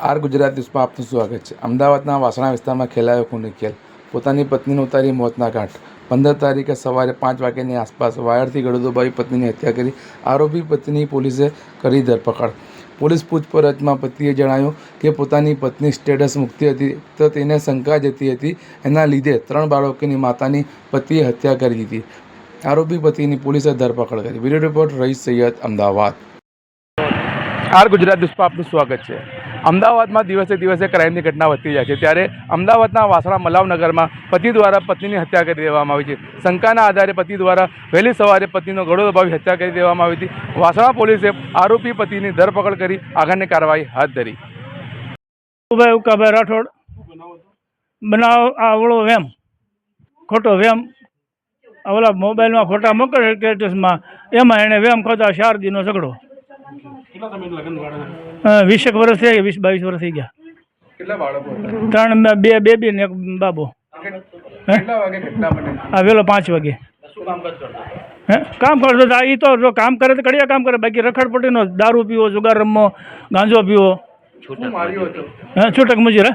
R Gujarat ન્યૂઝમાં આપનું સ્વાગત છે. અમદાવાદના વાસણા વિસ્તારમાં ખેલાયો ખૂની ખેલ પોતાની પત્નીને ઉતારી મોતના ઘાટ પંદર તારીખે સવારે પાંચ વાગ્યાની આસપાસ વાયરથી ગળો દબાવી પત્નીની હત્યા કરી આરોપી પત્ની પોલીસે કરી ધરપકડ. પોલીસ પૂછપરછમાં પતિએ જણાવ્યું કે પોતાની પત્ની સ્ટેટસ મુક્તિ હતી તો તેને શંકા જતી હતી. એના લીધે ત્રણ બાળકોની માતાની પતિએ હત્યા કરી દીધી આરોપી પતિની પોલીસે ધરપકડ કરી. વીડિયો રિપોર્ટ રહીશ સૈયદ અમદાવાદ. આર ગુજરાત ન્યૂઝમાં આપનું સ્વાગત છે. અમદાવાદમાં દિવસે દિવસે ક્રાઇમની ઘટના વધતી જાય છે. ત્યારે અમદાવાદના વાસણા મલાવનગરમાં પતિ દ્વારા પત્નીની હત્યા કરી દેવામાં આવી છે. શંકાના આધારે પતિ દ્વારા વહેલી સવારે પતિનો ગળો દબાવી હત્યા કરી દેવામાં આવી હતી. વાસણા પોલીસે આરોપી પતિની ધરપકડ કરી આગળની કાર્યવાહી હાથ ધરી. રાઠોડ. બનાવ આવડો વેમ, ખોટો વેમ. ઓલા મોબાઈલમાં ફોટા મોકલે સ્ટેટસમાં. એમાં એણે વેમ ખોતા ચાર દીનો ઝઘડો. વીસેક વર્ષ થઈ ગયા વીસ બાવીસ વર્ષ થઈ ગયા. કેટલા બાળકો ત્રણ બે- બે બેબી ને એક બાબો. હા? વહેલો પાંચ વાગે. હે? કામ કરતો તો એ તો જો કામ કરે તો કડિયા કામ કરે? બાકી રખડપટ્ટીનો દારૂ પીવો જુગાર રમવો ગાંજો પીવો. હે છૂટક મજૂર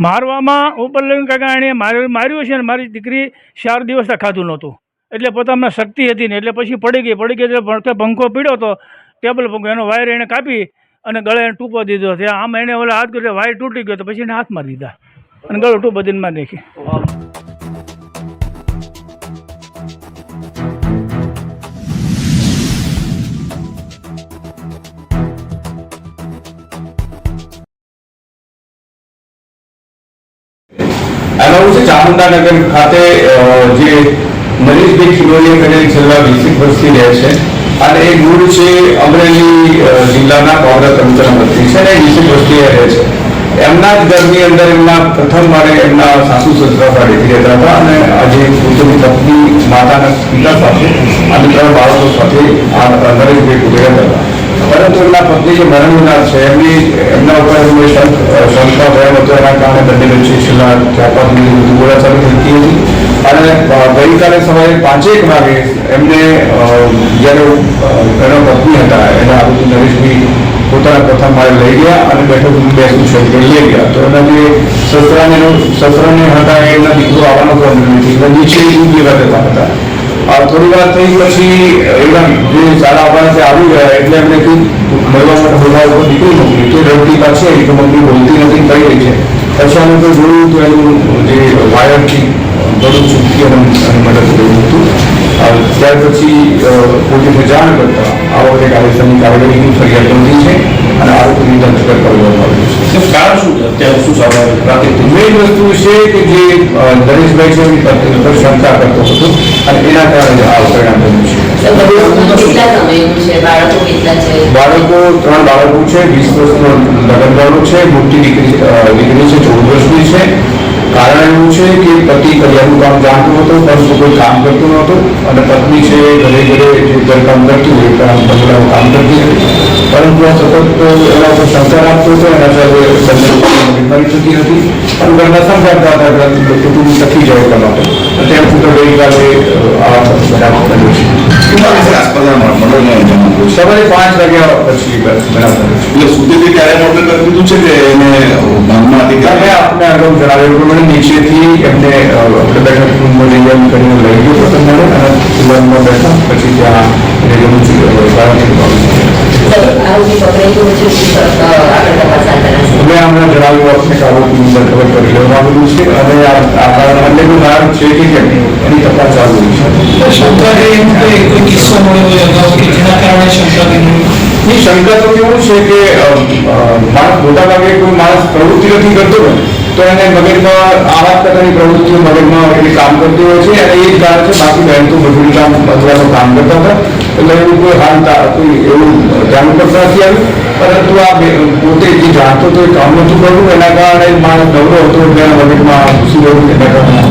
મારવામાં ઉપર લઈને કાકા એણે માર માર્યું છે ને મારી દીકરી ચાર દિવસ ખાધું નહોતું. એટલે પોતામાં શક્તિ હતી ને એટલે પછી પડી ગઈ. પડી ગઈ એટલે ભણકે પંખો પીડ્યો તો ટેબલ પંખો એનો વાયર એણે કાપી અને ગળે એને ટૂંપો દીધો. છે આમ એને ઓલા હાથ કર્યો, વાયર તૂટી ગયો તો પછી એને હાથમાં દીધા. અને ગળો ટૂંપો દીને મારી નાખી. ચામુંડાનગર ખાતે જે મનીષભાઈ ખિલોડિયા કરેલી છેલ્લા વીસેક વર્ષથી રહે છે. અને એ મૂળ છે અમરેલી જિલ્લાના કોંગ્રેસ અંતર મંત્રી છે અને વીસેક વર્ષથી રહે છે. એમના જ ઘરની અંદર એમના પ્રથમ માળે એમના સાસુ સસરા રહેતી રહેતા હતા અને આજે પોતાની પત્ની, માતાના પિતા સાથે અને ત્રણ બાળકો સાથે આ નરેશભાઈ ગુજર્યા હતા. પરંતુ એમના પત્ની જે મરણનાર છે, એમની, એમના ઉપર એમને શંક ભય હતો એના કારણે બંને વચ્ચે છેલ્લા ચાર પાંચ દિવસ બોલાચાલી થતી હતી. અને ગઈકાલે સવારે પાંચેક વાગે એમને જ્યારે એના પત્ની હતા, એના આરોપી નરેશભાઈ પોતાના પ્રથમ મારે લઈ ગયા અને બેઠક બેસું છે લઈ ગયા. તો એના જે સસરાને સસરાને હતા, એના દીકરો આવવાનો પ્રોબ્લેમ નથી નીચે ઊંઘી રહેતા હતા? થોડી વાર થઈ પછી એના જે સારા આવવાના છે આવી ગયા એટલે એમને કીધું મળવા માટે બોલાવા ઉપર તો રડતી પાછી એ તો મમ્મી બોલતી નથી કઈ રહી છે. પછી અમે તો જોયું તો એનું જે વાયરથી ગળું ચૂકી અને મદદ કર્યું હતું. ત્યાર પછી પોલીસને જાણ કરતા, આ વખતે કાયદેસરની કાર્યવાહીની ફરિયાદ નોંધી છે. અને આરોપીની ધરપકડ કરવામાં આવી છે. કારણ શું છે? અત્યારે શું સામે પ્રાથમિક મેઇન વસ્તુ છે કે જે નરેશભાઈ છે એની પત્ની શંકા કરતો હતો અને એના કારણે આ પરિણામ બન્યું છે. બાળકો બાળકો ત્રણ બાળકો છે વીસ વર્ષનો લગ્નગાળો છે મોટી દીકરી દીકરી છે ચૌદ વર્ષની છે. કારણ એવું છે કે પતિ કરિયાનું કામ જાણતો હતો પરંતુ કોઈ કામ કરતું નહોતું. અને પત્ની છે ઘરે ઘરે જે ઘરકામ કરતી હોય કામ બંગલાનું કામ કરતી હતી. પરંતુ આ સતત એના ઉપર શંકા આપતો હતો એના સાથે બંને ચૂકી હતી. અને ઘરના સમજાવતા હતા કુટુંબ ટકી જાય એટલા માટે. અને ત્યાં તો ગઈકાલે આ બનાવ કર્યો છે. સવારે પાંચ વાગ્યા પછી બનાવ છે. એટલે સુધીથી ક્યારે મોડલ કરી દીધું છે કે એને હતી અમે ત્યારે આપને અગાઉ જણાવ્યું પ્રમાણે નીચેથી એમને આપણે બેઠક રૂમમાં લઈ કરીને લઈ ગયો મળે અને રૂમમાં બેઠા પછી ત્યાં અમે હમણાં જણાવ્યું આપને કે આરોપીની ધરપકડ કરી લેવામાં આવેલું છે અને આ કારણ કારણ છે કે કેમ એની તપાસ ચાલુ છે. શંકા કોઈ કિસ્સો મળ્યો હોય કે જેના કારણે શંકા ની શંકા તો કેવું છે કે માણસ મોટા ભાગે કોઈ માણસ પ્રવૃત્તિ નથી કરતો તો એને મગજમાં આવા પ્રકારની પ્રવૃત્તિઓ મગજમાં એટલે કામ કરતી હોય છે અને એ જ કારણ છે બાકી બહેન તો મજૂરી કામ અથવા કામ કરતા હતા. એટલે એવું કોઈ હાલતા કોઈ એવું ધ્યાન ઉપર નથી આવ્યું. પરંતુ આ પોતે જે જાણતો હતો એ કામ નહોતું કરવું એના કારણે માણસ નવરો હતો, એટલે મગજમાં ઘૂસી ગયું એના કારણે